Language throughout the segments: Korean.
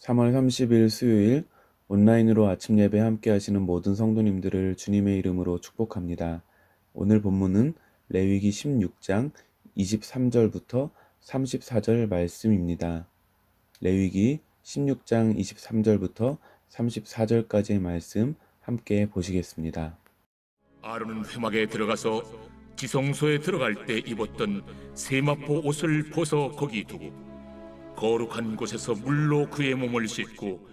3월 30일 수요일 온라인으로 아침 예배 함께 하시는 모든 성도님들을 주님의 이름으로 축복합니다. 오늘 본문은 레위기 16장 23절부터 34절 말씀입니다. 레위기 16장 23절부터 34절까지의 말씀 함께 보시겠습니다. 아론은 회막에 들어가서 지성소에 들어갈 때 입었던 세마포 옷을 벗어 거기 두고 거룩한 곳에서 물로 그의 몸을 씻고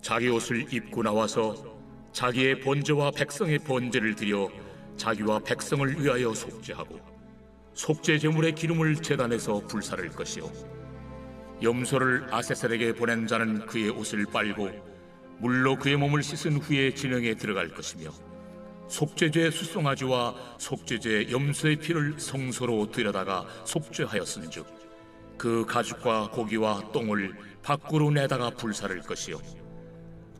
자기 옷을 입고 나와서 자기의 번제와 백성의 번제를 드려 자기와 백성을 위하여 속죄하고 속죄 제물의 기름을 제단에서 불사를 것이요. 염소를 아세셀에게 보낸 자는 그의 옷을 빨고 물로 그의 몸을 씻은 후에 진영에 들어갈 것이며 속죄제 수송아지와 속죄제 염소의 피를 성소로 들여다가 속죄하였은즉 그 가죽과 고기와 똥을 밖으로 내다가 불사를 것이요.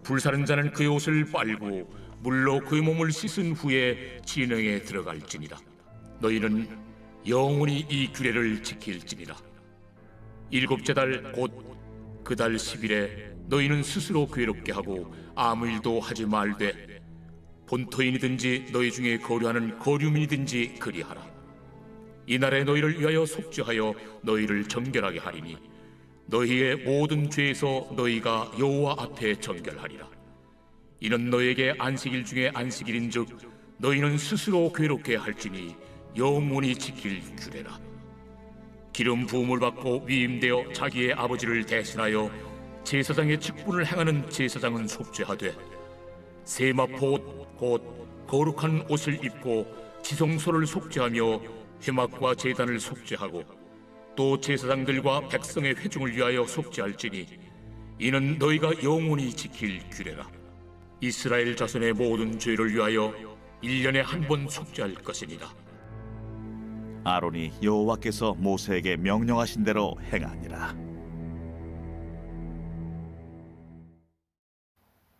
불사른 자는 그의 옷을 빨고 물로 그의 몸을 씻은 후에 진영에 들어갈지니라. 너희는 영원히 이 규례를 지킬지니라. 일곱째 달 곧 그달 10일에 너희는 스스로 괴롭게 하고 아무 일도 하지 말되 본토인이든지 너희 중에 거류하는 거류민이든지 그리하라. 이 날에 너희를 위하여 속죄하여 너희를 정결하게 하리니 너희의 모든 죄에서 너희가 여호와 앞에 정결하리라. 이는 너희에게 안식일 중에 안식일인즉 너희는 스스로 괴롭게 할지니 영원히 지킬 규례라. 기름 부음을 받고 위임되어 자기의 아버지를 대신하여 제사장의 직분을 행하는 제사장은 속죄하되 세마포 옷, 곧 거룩한 옷을 입고 지성소를 속죄하며 회막과 제단을 속죄하고 또 제사장들과 백성의 회중을 위하여 속죄할지니 이는 너희가 영원히 지킬 규례라 이스라엘 자손의 모든 죄를 위하여 일년에 한 번 속죄할 것이니라 아론이 여호와께서 모세에게 명령하신 대로 행하니라.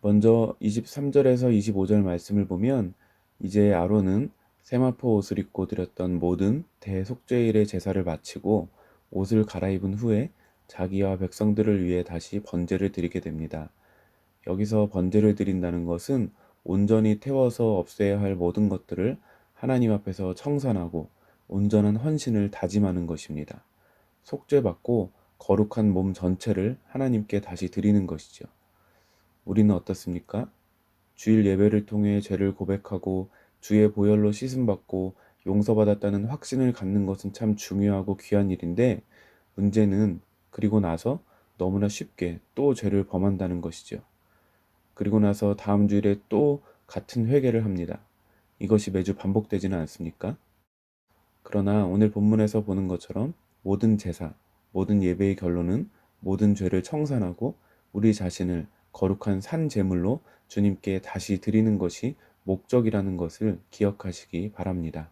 먼저 23절에서 25절 말씀을 보면 이제 아론은 세마포 옷을 입고 드렸던 모든 대속죄일의 제사를 마치고 옷을 갈아입은 후에 자기와 백성들을 위해 다시 번제를 드리게 됩니다. 여기서 번제를 드린다는 것은 온전히 태워서 없애야 할 모든 것들을 하나님 앞에서 청산하고 온전한 헌신을 다짐하는 것입니다. 속죄받고 거룩한 몸 전체를 하나님께 다시 드리는 것이죠. 우리는 어떻습니까? 주일 예배를 통해 죄를 고백하고 주의 보혈로 씻음 받고 용서받았다는 확신을 갖는 것은 참 중요하고 귀한 일인데 문제는 그리고 나서 너무나 쉽게 또 죄를 범한다는 것이죠. 그리고 나서 다음 주일에 또 같은 회개를 합니다. 이것이 매주 반복되지는 않습니까? 그러나 오늘 본문에서 보는 것처럼 모든 제사, 모든 예배의 결론은 모든 죄를 청산하고 우리 자신을 거룩한 산 제물로 주님께 다시 드리는 것이 목적이라는 것을 기억하시기 바랍니다.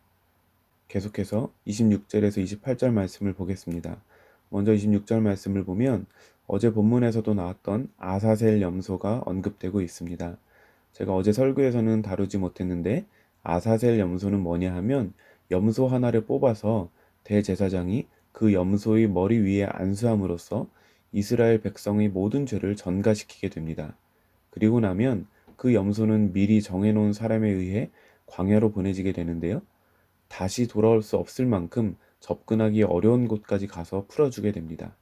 계속해서 26절에서 28절 말씀을 보겠습니다. 먼저 26절 말씀을 보면 어제 본문에서도 나왔던 아사셀 염소가 언급되고 있습니다. 제가 어제 설교에서는 다루지 못했는데 아사셀 염소는 뭐냐 하면 염소 하나를 뽑아서 대제사장이 그 염소의 머리 위에 안수함으로써 이스라엘 백성의 모든 죄를 전가시키게 됩니다. 그리고 나면 그 염소는 미리 정해놓은 사람에 의해 광야로 보내지게 되는데요. 다시 돌아올 수 없을 만큼 접근하기 어려운 곳까지 가서 풀어주게 됩니다.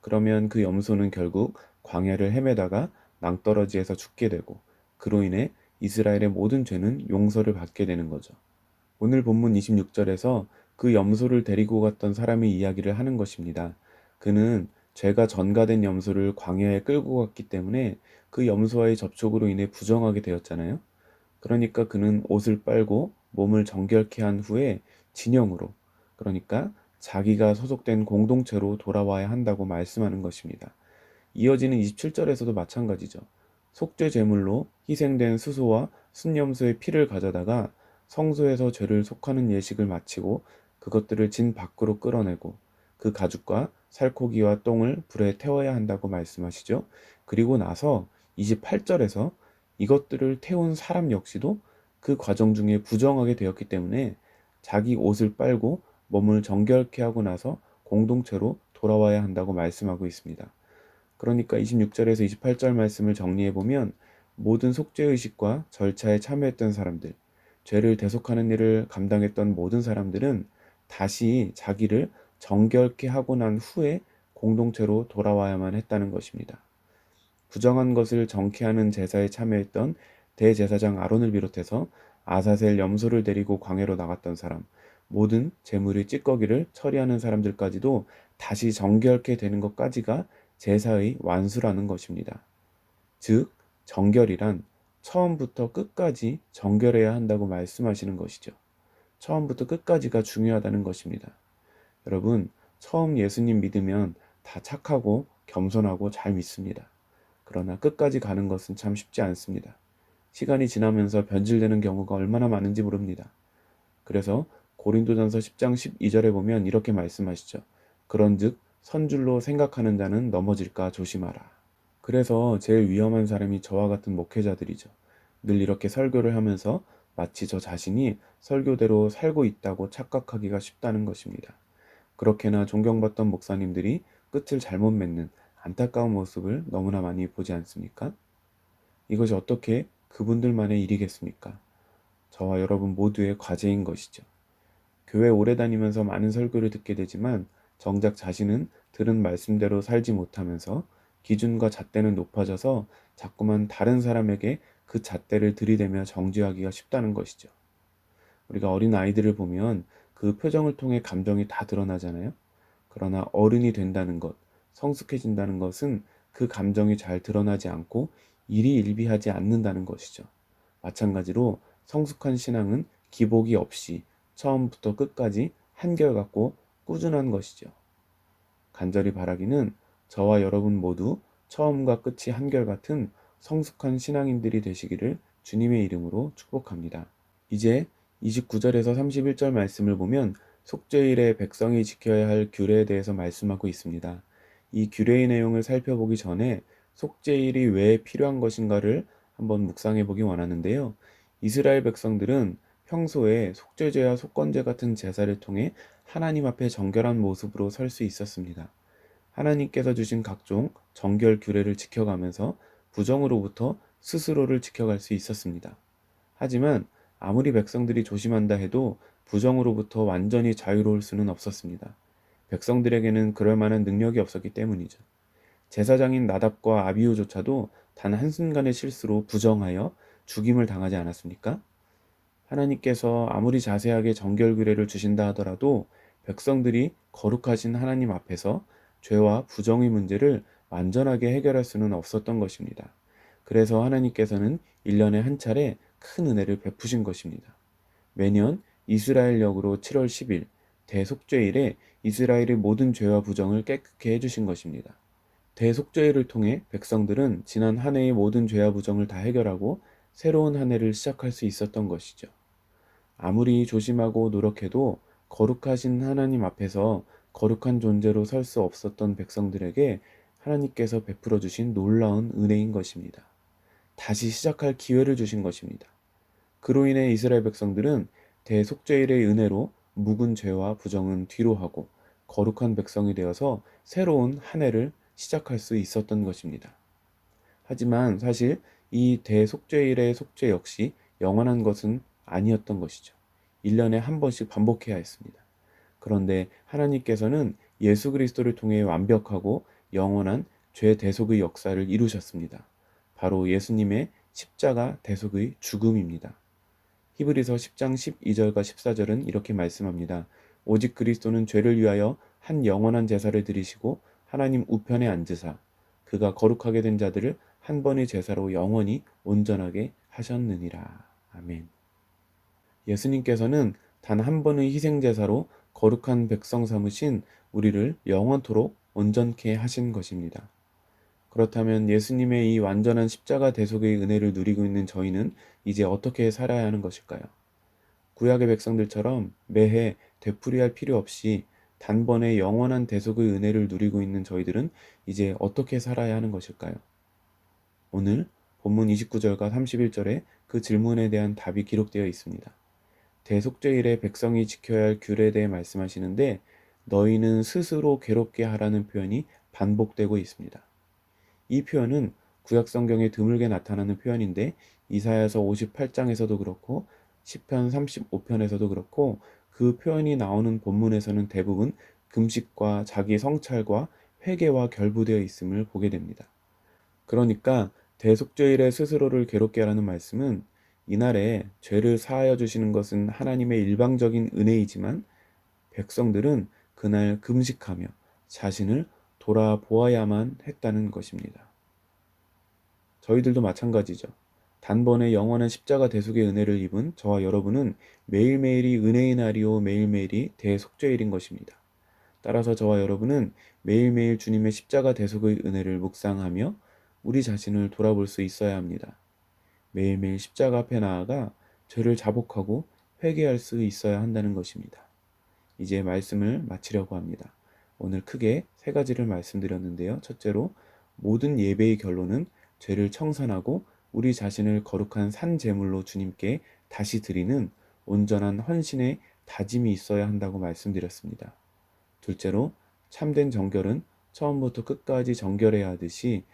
그러면 그 염소는 결국 광야를 헤매다가 낭떠러지에서 죽게 되고 그로 인해 이스라엘의 모든 죄는 용서를 받게 되는 거죠. 오늘 본문 26절에서 그 염소를 데리고 갔던 사람의 이야기를 하는 것입니다. 그는 죄가 전가된 염소를 광야에 끌고 갔기 때문에 그 염소와의 접촉으로 인해 부정하게 되었잖아요. 그러니까 그는 옷을 빨고 몸을 정결케 한 후에 진영으로, 그러니까 자기가 소속된 공동체로 돌아와야 한다고 말씀하는 것입니다. 이어지는 27절에서도 마찬가지죠. 속죄 제물로 희생된 수소와 순염소의 피를 가져다가 성소에서 죄를 속하는 예식을 마치고 그것들을 진 밖으로 끌어내고 그 가죽과 살코기와 똥을 불에 태워야 한다고 말씀하시죠. 그리고 나서 28절에서 이것들을 태운 사람 역시도 그 과정 중에 부정하게 되었기 때문에 자기 옷을 빨고 몸을 정결케 하고 나서 공동체로 돌아와야 한다고 말씀하고 있습니다. 그러니까 26절에서 28절 말씀을 정리해 보면 모든 속죄 의식과 절차에 참여했던 사람들, 죄를 대속하는 일을 감당했던 모든 사람들은 다시 자기를 정결케 하고 난 후에 공동체로 돌아와야만 했다는 것입니다. 부정한 것을 정케하는 제사에 참여했던 대제사장 아론을 비롯해서 아사셀 염소를 데리고 광야로 나갔던 사람, 모든 재물의 찌꺼기를 처리하는 사람들까지도 다시 정결케 되는 것까지가 제사의 완수라는 것입니다. 즉, 정결이란 처음부터 끝까지 정결해야 한다고 말씀하시는 것이죠. 처음부터 끝까지가 중요하다는 것입니다. 여러분, 처음 예수님 믿으면 다 착하고 겸손하고 잘 믿습니다. 그러나 끝까지 가는 것은 참 쉽지 않습니다. 시간이 지나면서 변질되는 경우가 얼마나 많은지 모릅니다. 그래서 고린도전서 10장 12절에 보면 이렇게 말씀하시죠. 그런즉 선줄로 생각하는 자는 넘어질까 조심하라. 그래서 제일 위험한 사람이 저와 같은 목회자들이죠. 늘 이렇게 설교를 하면서 마치 저 자신이 설교대로 살고 있다고 착각하기가 쉽다는 것입니다. 그렇게나 존경받던 목사님들이 끝을 잘못 맺는 안타까운 모습을 너무나 많이 보지 않습니까? 이것이 어떻게 그분들만의 일이겠습니까? 저와 여러분 모두의 과제인 것이죠. 교회 오래 다니면서 많은 설교를 듣게 되지만 정작 자신은 들은 말씀대로 살지 못하면서 기준과 잣대는 높아져서 자꾸만 다른 사람에게 그 잣대를 들이대며 정죄하기가 쉽다는 것이죠. 우리가 어린 아이들을 보면 그 표정을 통해 감정이 다 드러나잖아요. 그러나 어른이 된다는 것, 성숙해진다는 것은 그 감정이 잘 드러나지 않고 일희일비하지 않는다는 것이죠. 마찬가지로 성숙한 신앙은 기복이 없이 처음부터 끝까지 한결같고 꾸준한 것이죠. 간절히 바라기는 저와 여러분 모두 처음과 끝이 한결같은 성숙한 신앙인들이 되시기를 주님의 이름으로 축복합니다. 이제 29절에서 31절 말씀을 보면 속죄일에 백성이 지켜야 할 규례에 대해서 말씀하고 있습니다. 이 규례의 내용을 살펴보기 전에 속죄일이 왜 필요한 것인가를 한번 묵상해 보기 원하는데요. 이스라엘 백성들은 평소에 속죄제와 속건제 같은 제사를 통해 하나님 앞에 정결한 모습으로 설 수 있었습니다. 하나님께서 주신 각종 정결 규례를 지켜가면서 부정으로부터 스스로를 지켜갈 수 있었습니다. 하지만 아무리 백성들이 조심한다 해도 부정으로부터 완전히 자유로울 수는 없었습니다. 백성들에게는 그럴 만한 능력이 없었기 때문이죠. 제사장인 나답과 아비우조차도 단 한순간의 실수로 부정하여 죽임을 당하지 않았습니까? 하나님께서 아무리 자세하게 정결 규례를 주신다 하더라도 백성들이 거룩하신 하나님 앞에서 죄와 부정의 문제를 완전하게 해결할 수는 없었던 것입니다. 그래서 하나님께서는 1년에 한 차례 큰 은혜를 베푸신 것입니다. 매년 이스라엘 역으로 7월 10일 대속죄일에 이스라엘의 모든 죄와 부정을 깨끗게 해주신 것입니다. 대속죄일을 통해 백성들은 지난 한 해의 모든 죄와 부정을 다 해결하고 새로운 한 해를 시작할 수 있었던 것이죠. 아무리 조심하고 노력해도 거룩하신 하나님 앞에서 거룩한 존재로 설 수 없었던 백성들에게 하나님께서 베풀어 주신 놀라운 은혜인 것입니다. 다시 시작할 기회를 주신 것입니다. 그로 인해 이스라엘 백성들은 대속죄일의 은혜로 묵은 죄와 부정은 뒤로 하고 거룩한 백성이 되어서 새로운 한 해를 시작할 수 있었던 것입니다. 하지만 사실 이 대속죄일의 속죄 역시 영원한 것은 아니었던 것이죠. 1년에 한 번씩 반복해야 했습니다. 그런데 하나님께서는 예수 그리스도를 통해 완벽하고 영원한 죄 대속의 역사를 이루셨습니다. 바로 예수님의 십자가 대속의 죽음입니다. 히브리서 10장 12절과 14절은 이렇게 말씀합니다. 오직 그리스도는 죄를 위하여 한 영원한 제사를 드리시고 하나님 우편에 앉으사 그가 거룩하게 된 자들을 한 번의 제사로 영원히 온전하게 하셨느니라. 아멘. 예수님께서는 단 한 번의 희생 제사로 거룩한 백성 삼으신 우리를 영원토록 온전케 하신 것입니다. 그렇다면 예수님의 이 완전한 십자가 대속의 은혜를 누리고 있는 저희는 이제 어떻게 살아야 하는 것일까요? 구약의 백성들처럼 매해 되풀이할 필요 없이 단번에 영원한 대속의 은혜를 누리고 있는 저희들은 이제 어떻게 살아야 하는 것일까요? 오늘 본문 29절과 31절에 그 질문에 대한 답이 기록되어 있습니다. 대속죄일에 백성이 지켜야 할 규례에 대해 말씀하시는데 너희는 스스로 괴롭게 하라는 표현이 반복되고 있습니다. 이 표현은 구약 성경에 드물게 나타나는 표현인데 이사야서 58장에서도 그렇고 시편 35편에서도 그렇고 그 표현이 나오는 본문에서는 대부분 금식과 자기 성찰과 회개와 결부되어 있음을 보게 됩니다. 그러니까 대속죄일에 스스로를 괴롭게 하라는 말씀은 이날에 죄를 사하여 주시는 것은 하나님의 일방적인 은혜이지만 백성들은 그날 금식하며 자신을 돌아보아야만 했다는 것입니다. 저희들도 마찬가지죠. 단번에 영원한 십자가 대속의 은혜를 입은 저와 여러분은 매일매일이 은혜의 날이요 매일매일이 대속죄일인 것입니다. 따라서 저와 여러분은 매일매일 주님의 십자가 대속의 은혜를 묵상하며 우리 자신을 돌아볼 수 있어야 합니다. 매일매일 십자가 앞에 나아가 죄를 자복하고 회개할 수 있어야 한다는 것입니다. 이제 말씀을 마치려고 합니다. 오늘 크게 세 가지를 말씀드렸는데요. 첫째로 모든 예배의 결론은 죄를 청산하고 우리 자신을 거룩한 산 제물로 주님께 다시 드리는 온전한 헌신의 다짐이 있어야 한다고 말씀드렸습니다. 둘째로 참된 정결은 처음부터 끝까지 정결해야 하듯이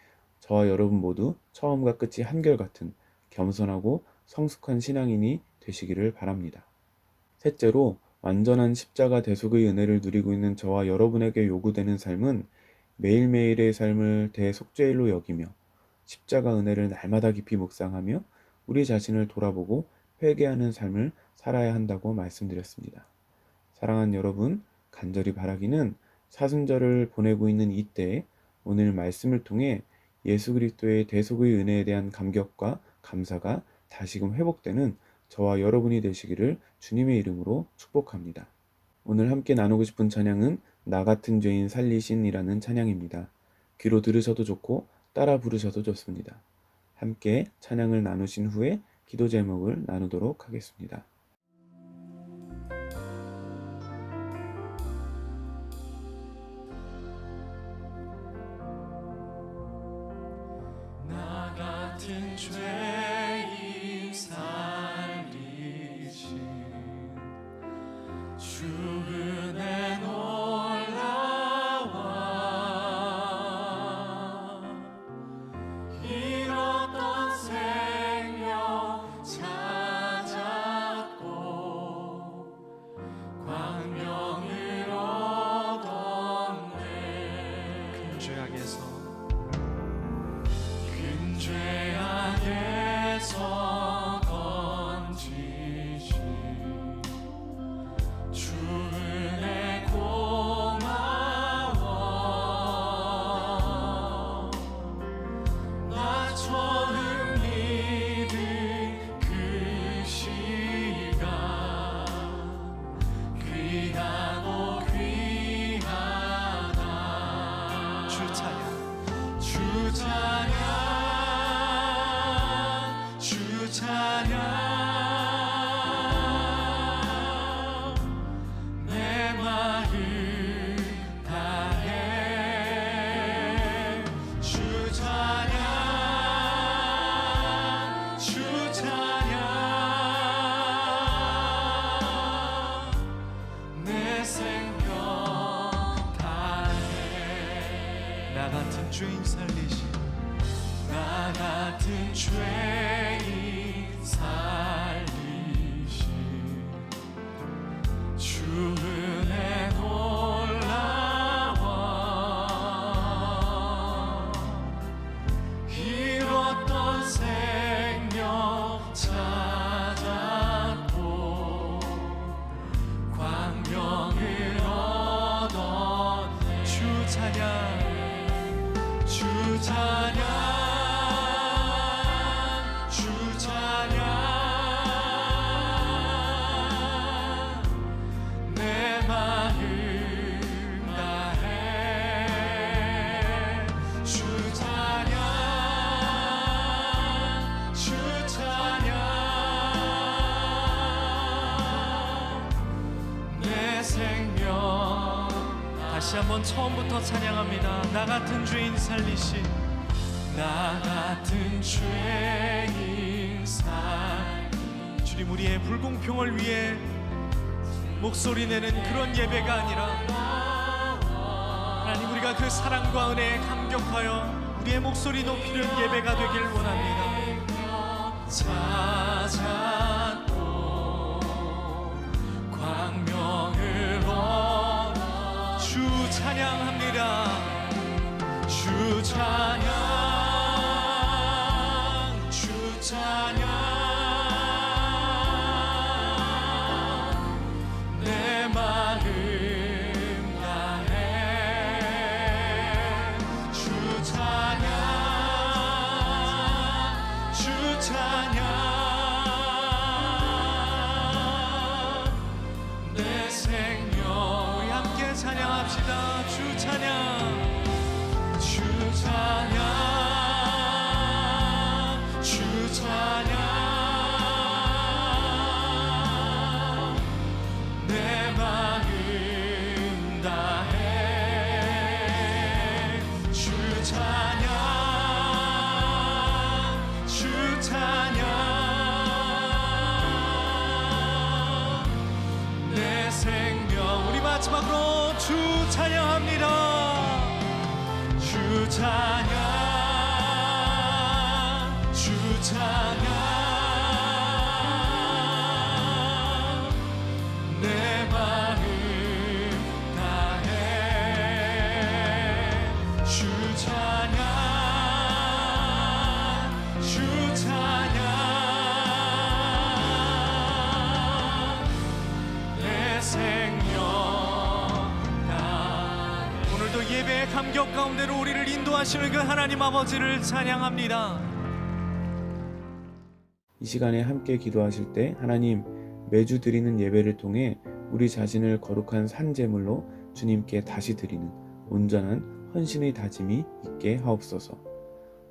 저와 여러분 모두 처음과 끝이 한결같은 겸손하고 성숙한 신앙인이 되시기를 바랍니다. 셋째로 완전한 십자가 대속의 은혜를 누리고 있는 저와 여러분에게 요구되는 삶은 매일매일의 삶을 대속죄일로 여기며 십자가 은혜를 날마다 깊이 묵상하며 우리 자신을 돌아보고 회개하는 삶을 살아야 한다고 말씀드렸습니다. 사랑하는 여러분, 간절히 바라기는 사순절을 보내고 있는 이때 오늘 말씀을 통해 예수 그리스도의 대속의 은혜에 대한 감격과 감사가 다시금 회복되는 저와 여러분이 되시기를 주님의 이름으로 축복합니다. 오늘 함께 나누고 싶은 찬양은 나 같은 죄인 살리신이라는 찬양입니다. 귀로 들으셔도 좋고 따라 부르셔도 좋습니다. 함께 찬양을 나누신 후에 기도 제목을 나누도록 하겠습니다. 주 찬양. 주 찬양 다시 한번 처음부터 찬양합니다 나 같은 죄인 살리신 나 같은 죄인 살 주님 우리의 불공평을 위해 목소리 내는 그런 예배가 아니라 하나님 우리가 그 사랑과 은혜에 감격하여 우리의 목소리 높이는 예배가 되길 원합니다. 감격 가운데로 우리를 인도하시는 그 하나님 아버지를 찬양합니다 이 시간에 함께 기도하실 때 하나님 매주 드리는 예배를 통해 우리 자신을 거룩한 산 제물로 주님께 다시 드리는 온전한 헌신의 다짐이 있게 하옵소서.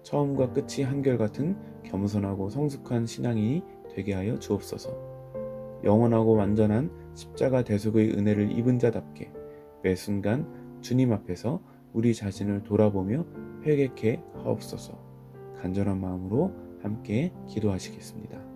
처음과 끝이 한결같은 겸손하고 성숙한 신앙인이 되게 하여 주옵소서. 영원하고 완전한 십자가 대속의 은혜를 입은 자답게 매 순간 주님 앞에서 우리 자신을 돌아보며 회개케 하옵소서. 간절한 마음으로 함께 기도하시겠습니다.